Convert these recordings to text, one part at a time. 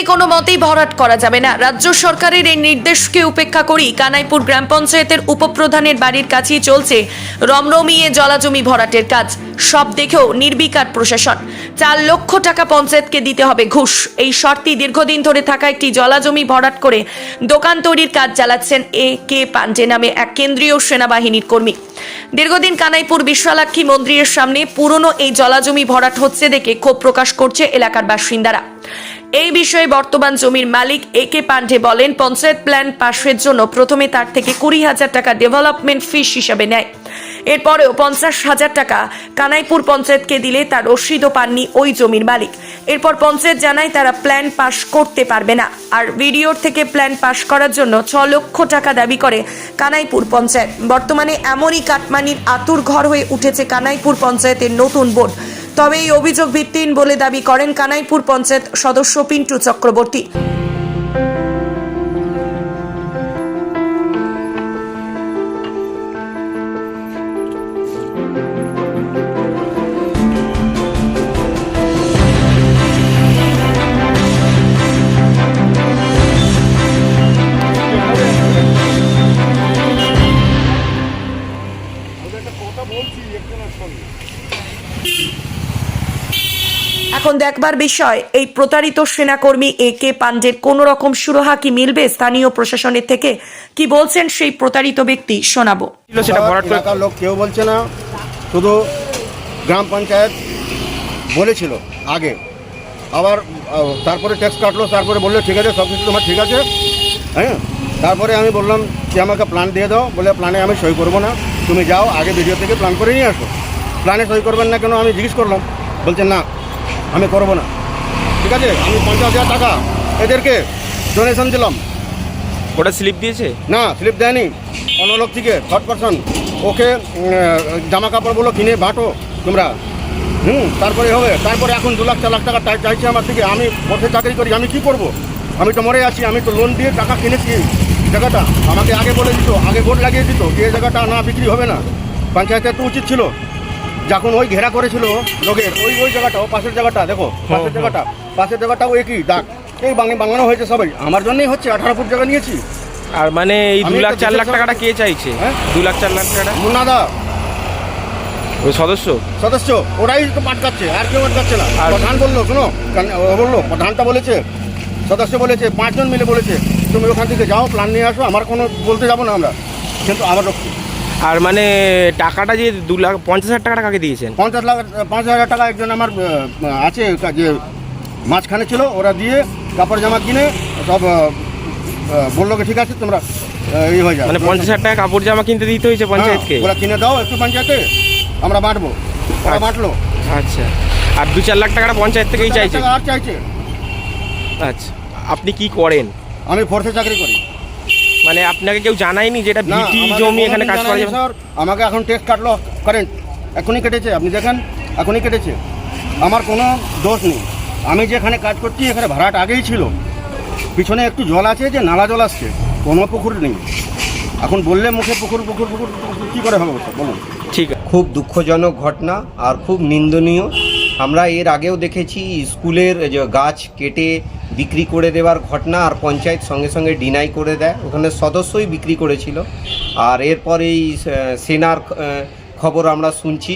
জমি কোনো মতেই ভরাট করা যাবে না। রাজ্য সরকারের এই নির্দেশকে উপেক্ষা করি কানাইপুর গ্রাম পঞ্চায়েতের উপপ্রধানের বাড়ির কাছেই চলছে রমরমিয়ে জলাজমি ভরাটের কাজ। সব দেখেও নির্বিকার প্রশাসন। চার লক্ষ টাকা পঞ্চায়েতকে দিতে হবে ঘুষ। এই শর্তি দীর্ঘদিন ধরে থাকা একটি জলাজমি ভরাট করে দোকান তৈরির কাজ চালাচ্ছেন এ কে পান্ডে নামে এক কেন্দ্রীয় সেনাবাহিনীর কর্মী। দীর্ঘদিন কানাইপুর বিশ্বলাক্ষী মন্দিরের সামনে পুরনো এই জলাজমি ভরাট হচ্ছে দেখে ক্ষোভ প্রকাশ করছে এলাকার বাসিন্দারা। এই বিষয়ে বর্তমান জমির মালিক এ কে পান্ডে বলেন, পঞ্চায়েত প্ল্যান পাশের জন্য প্রথমে তার থেকে কুড়ি হাজার টাকা ডেভেলপমেন্ট ফিস হিসাবে নেয়। এরপরেও পঞ্চাশ হাজার টাকা কানাইপুর পঞ্চায়েতকে দিলে তার রসিদও পাননি ওই জমির মালিক। এরপর পঞ্চায়েত জানায় তারা প্ল্যান পাশ করতে পারবে না। আর ভিডিওর থেকে প্ল্যান পাশ করার জন্য ছ লক্ষ টাকা দাবি করে কানাইপুর পঞ্চায়েত। বর্তমানে এমনই কাটমানির আতুর ঘর হয়ে উঠেছে কানাইপুর পঞ্চায়েতের নতুন বোর্ড। তবে এই অভিযোগ ভিত্তিহীন বলে দাবি করেন কানাইপুর পঞ্চায়েত সদস্য পিন্টু চক্রবর্তী। এখন দেখবার বিষয় এই প্রতারিত সেনাকর্মী এ কে পান্ডের কোন রকম সুরাহা কি মিলবে স্থানীয় প্রশাসনের থেকে? কি বলছেন সেই প্রতারিত ব্যক্তি? শোনাবো। এলাকার লোক কেউ বলছে না শুধু গ্রাম পঞ্চায়েত বলেছিল আগে। আবার তারপরে ট্যাক্স কাটলো তারপরে বলল ঠিক আছে সব কিছু তোমার ঠিক আছে? হ্যাঁ? তারপরে আমি বললাম যে আমাকে প্ল্যান দিয়ে দাও? বলে প্ল্যানে আমি সই করব না। তুমি যাও আগে ভিডিও থেকে প্ল্যান করে নিয়ে আসো। প্ল্যানে সই করবেন না কেন? আমি জিজ্ঞেস করলাম। বলছেন না। আমি করব না। ঠিক আছে? আমি পঞ্চাশ হাজার টাকা এদেরকে ডোনেশন দিলাম। ওটা স্লিপ দিয়েছে? না স্লিপ দেয়নি। অন্য লোক থেকে থার্ড পার্সন ওকে জামা কাপড়গুলো কিনে বাঁটো তোমরা। হুম তারপরে হবে। তারপরে এখন দু লাখ চার লাখ টাকা চাই- চাইছে আমার থেকে। আমি পথে চাকরি করি আমি কি করব? আমি তো মরে আছি আমি তো লোন দিয়ে টাকা কিনেছি। জায়গাটা আমাকে আগে বলে দিত আগে বোর্ড লাগিয়ে দিত। যে জায়গাটা না বিক্রি হবে না। পঞ্চায়েতের তো উচিত ছিল। যখন ওই ঘেরা করেছিল লোকের ওই ওই জায়গাটা ও পাশের জায়গাটা দেখো পাশের জায়গাটা পাশের জায়গাটাও একই দাগ এই বাঙালি বাঙানো হয়েছে সবাই। আমার জন্যই হচ্ছে আঠারো ফুট জায়গা নিয়েছি। আর মানে এই দু লাখ চার লাখ টাকাটা কে চাইছে? হ্যাঁ? দু লাখ চার লাখ টাকাটা? মুন্নাদা ওই সদস্য? সদস্য ওরাই তো পাটকাচ্ছে আর কেউ পাটকাচ্ছে না। আর- প্রধান বলল শোনো বলল প্রধানটা বলেছে সদস্য বলেছে পাঁচজন মিলে বলেছে তুমি ওখান থেকে যাও প্ল্যান নিয়ে আসো আমার কোনো বলতে যাব না আমরা। কিন্তু আমার রক্ষী আর মানে টাকাটা যে দু লাখ পঞ্চাশ হাজার টাকাটা কাকে দিয়েছেন? পঞ্চাশ লাখ পাঁচ হাজার টাকা একজন আমার আছে যে মাঝখানে ছিল ওরা দিয়ে কাপড় জামা কিনে সব বলল ঠিক আছে তোমরা এই হয়ে যাও। মানে পঞ্চাশ হাজার টাকা কাপড় জামা কিনতে দিতে হয়েছে পঞ্চায়েতকে? হ্যাঁ, ওরা কিনে দাও একটু পঞ্চায়েতে আমরা বাঁটবো ওরা আচ্ছা। বাঁটলো। আচ্ছা। আর দু চার লাখ টাকাটা পঞ্চায়েত থেকেই চাইছে? আর চাইছে। আচ্ছা। আপনি কি করেন? আমি ফোর্সে চাকরি করি। মানে আপনাকে কেউ জানায়নি যেটা না, ভিটি জমি এখানে কাজ করা যাবে? স্যার। আমাকে এখন টেক্স কাটলো কারেন্ট। এখনই কেটেছে আপনি দেখেন এখনই কেটেছে। আমার কোনো দোষ নেই। আমি যেখানে কাজ করছি এখানে ভাড়াট আগেই ছিল। পিছনে একটু জল আছে যে নালা জল আসছে। কোনো পুকুর নেই। এখন বললে মুখে পুকুর পুকুর পুকুর কী করে হবে স্যার? বলুন। ঠিক আছে। খুব দুঃখজনক ঘটনা আর খুব নিন্দনীয়। আমরা এর আগেও দেখেছি স্কুলের যে গাছ কেটে বিক্রি করে দেওয়ার ঘটনা আর পঞ্চায়েত সঙ্গে সঙ্গে ডিনাই করে দেয়। ওখানে সদস্যই বিক্রি করেছিল। আর এরপর এই সেনার খবর আমরা শুনছি।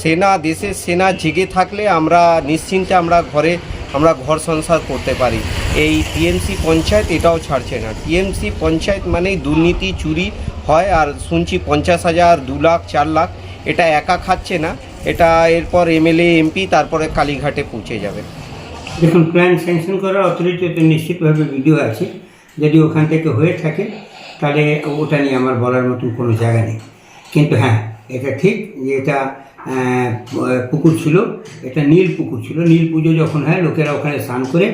সেনা, দেশের সেনা জেগে থাকলে আমরা নিশ্চিন্তে আমরা ঘরে, আমরা ঘর সংসার করতে পারি। এই টিএমসি পঞ্চায়েত এটাও ছাড়ছে না। টিএমসি পঞ্চায়েত মানেই দুর্নীতি, চুরি হয়। আর শুনছি পঞ্চাশ হাজার, দু লাখ, চার লাখ, এটা একা খাচ্ছে না। এটা এরপর এমএলএ এমপি তারপরে কালীঘাটে পৌঁছে যাবে। দেখুন প্ল্যান স্যাংশন করার অথরিটিতে নিশ্চিতভাবে ভিডিও আছে। যদি ওখান থেকে হয়ে থাকে, তাহলে ওটা নিয়ে আমার বলার মতন কোনো জায়গা নেই। কিন্তু হ্যাঁ এটা ঠিক যে এটা পুকুর ছিল, এটা নীল পুকুর ছিল। নীল পুজো যখন হয়, লোকেরা ওখানে স্নান করে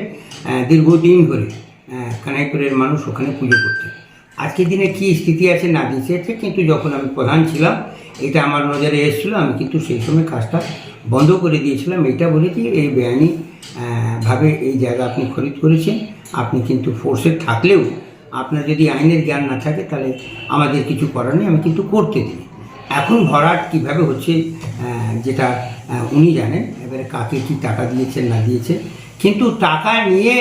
দীর্ঘদিন ধরে কানাইপুরের মানুষ ওখানে পুজো করতে আজকের দিনে কি স্থিতি আছে না দিয়েছে কিন্তু যখন আমি প্রধান ছিলাম, এটা আমার নজরে এসেছিল, আমি কিন্তু সেই সময় কাজটা বন্ধ করে দিয়েছিলাম। এটা বলেছি এই বেআইনি ভাবে এই জায়গা আপনি খরিদ করেছেন, আপনি কিন্তু ফোর্সে থাকলেও আপনার যদি আইনের জ্ঞান না থাকে, তাহলে আমাদের কিছু করার নেই, আমি কিন্তু করতে দিই। এখন ভরাট কীভাবে হচ্ছে যেটা উনি জানেন, এবারে কাকে কি টাকা দিয়েছেন, না দিয়েছেন, কিন্তু টাকা নিয়ে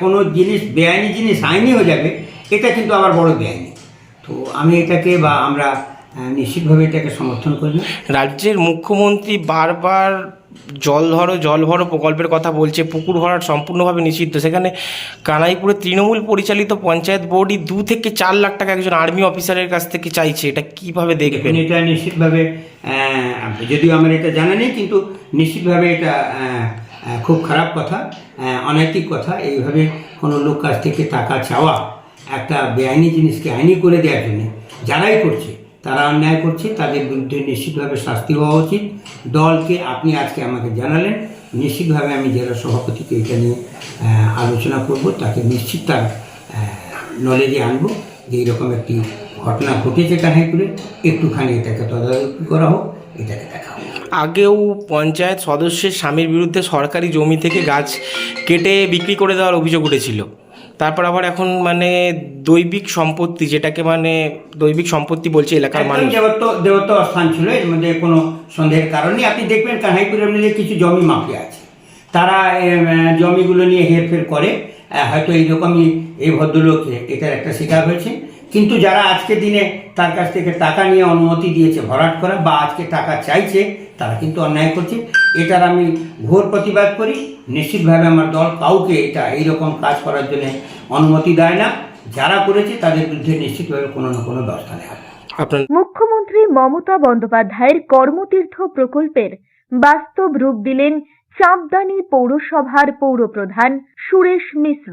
কোনো জিনিস, বেআইনি জিনিস আইনি হয়ে যাবে এটা কিন্তু আবার বড় বেআইনি তো আমি এটাকে বা আমরা নিশ্চিতভাবে এটাকে সমর্থন করি রাজ্যের মুখ্যমন্ত্রী বারবার জল ধরো জল ভরো প্রকল্পের কথা বলছে পুকুর ভরাট সম্পূর্ণভাবে নিষিদ্ধ। সেখানে কানাইপুরে তৃণমূল পরিচালিত পঞ্চায়েত বোর্ডই দু থেকে চার লাখ টাকা একজন আর্মি অফিসারের কাছ থেকে চাইছে। এটা কীভাবে দেখবেন? এটা নিশ্চিতভাবে যদিও আমার এটা জানা নেই কিন্তু নিশ্চিতভাবে এটা খুব খারাপ কথা অনৈতিক কথা। এইভাবে কোনো লোক কাছ থেকে টাকা চাওয়া একটা বেআইনি জিনিসকে আইনি করে দেওয়ার জন্য যারাই করছে, তারা অন্যায় করছে, তাদের বিরুদ্ধে নিশ্চিতভাবে শাস্তি হওয়া উচিত। দলকে আপনি আজকে আমাকে জানালেন, নিশ্চিতভাবে আমি জেলা সভাপতিকে এটা নিয়ে আলোচনা করব, তাকে নিশ্চিত তার নলেজে আনব যে এইরকম একটি ঘটনা ঘটেছে কানাইপুরে একটুখানি এটাকে তদারকি করা হোক, এটাকে দেখা হোক। আগেও পঞ্চায়েত সদস্যের স্বামীর বিরুদ্ধে সরকারি জমি থেকে গাছ কেটে বিক্রি করে দেওয়ার অভিযোগ উঠেছিল। তারপর আবার এখন মানে দৈবিক সম্পত্তি যেটাকে মানে দৈবিক সম্পত্তি বলছে এলাকার মানুষ। দেবত্ব দেবত্ব স্থান ছিল এর মধ্যে কোনো সন্দেহের কারণে আপনি দেখবেন কানাইপুরের মধ্যে কিছু জমি মাফিয়া আছে। তারা জমিগুলো নিয়ে হেরফের করে হয়তো এইরকমই এই ভদ্রলোক এটার একটা শিকার হয়েছে। কিন্তু যারা আজকে দিনে তার কাছ থেকে টাকা নিয়ে অনুমতি দিয়েছে ভরাট করা বা আজকে টাকা চাইছে তারা কিন্তু অন্যায় করছে। এটার আমি ঘোর প্রতিবাদ করি। নিশ্চিতভাবে আমার দল কাউকে এটা এইরকম কাজ করার জন্য অনুমতি দেয় না। যারা করেছে তাদের বিরুদ্ধে নিশ্চিতভাবে কোনো না কোনো ব্যবস্থা নেওয়া মুখ্যমন্ত্রী মমতা বন্দ্যোপাধ্যায়ের কর্মতীর্থ প্রকল্পের বাস্তব রূপ দিলেন চাঁদদানি পৌরসভার পৌরপ্রধান সুরেশ মিশ্র।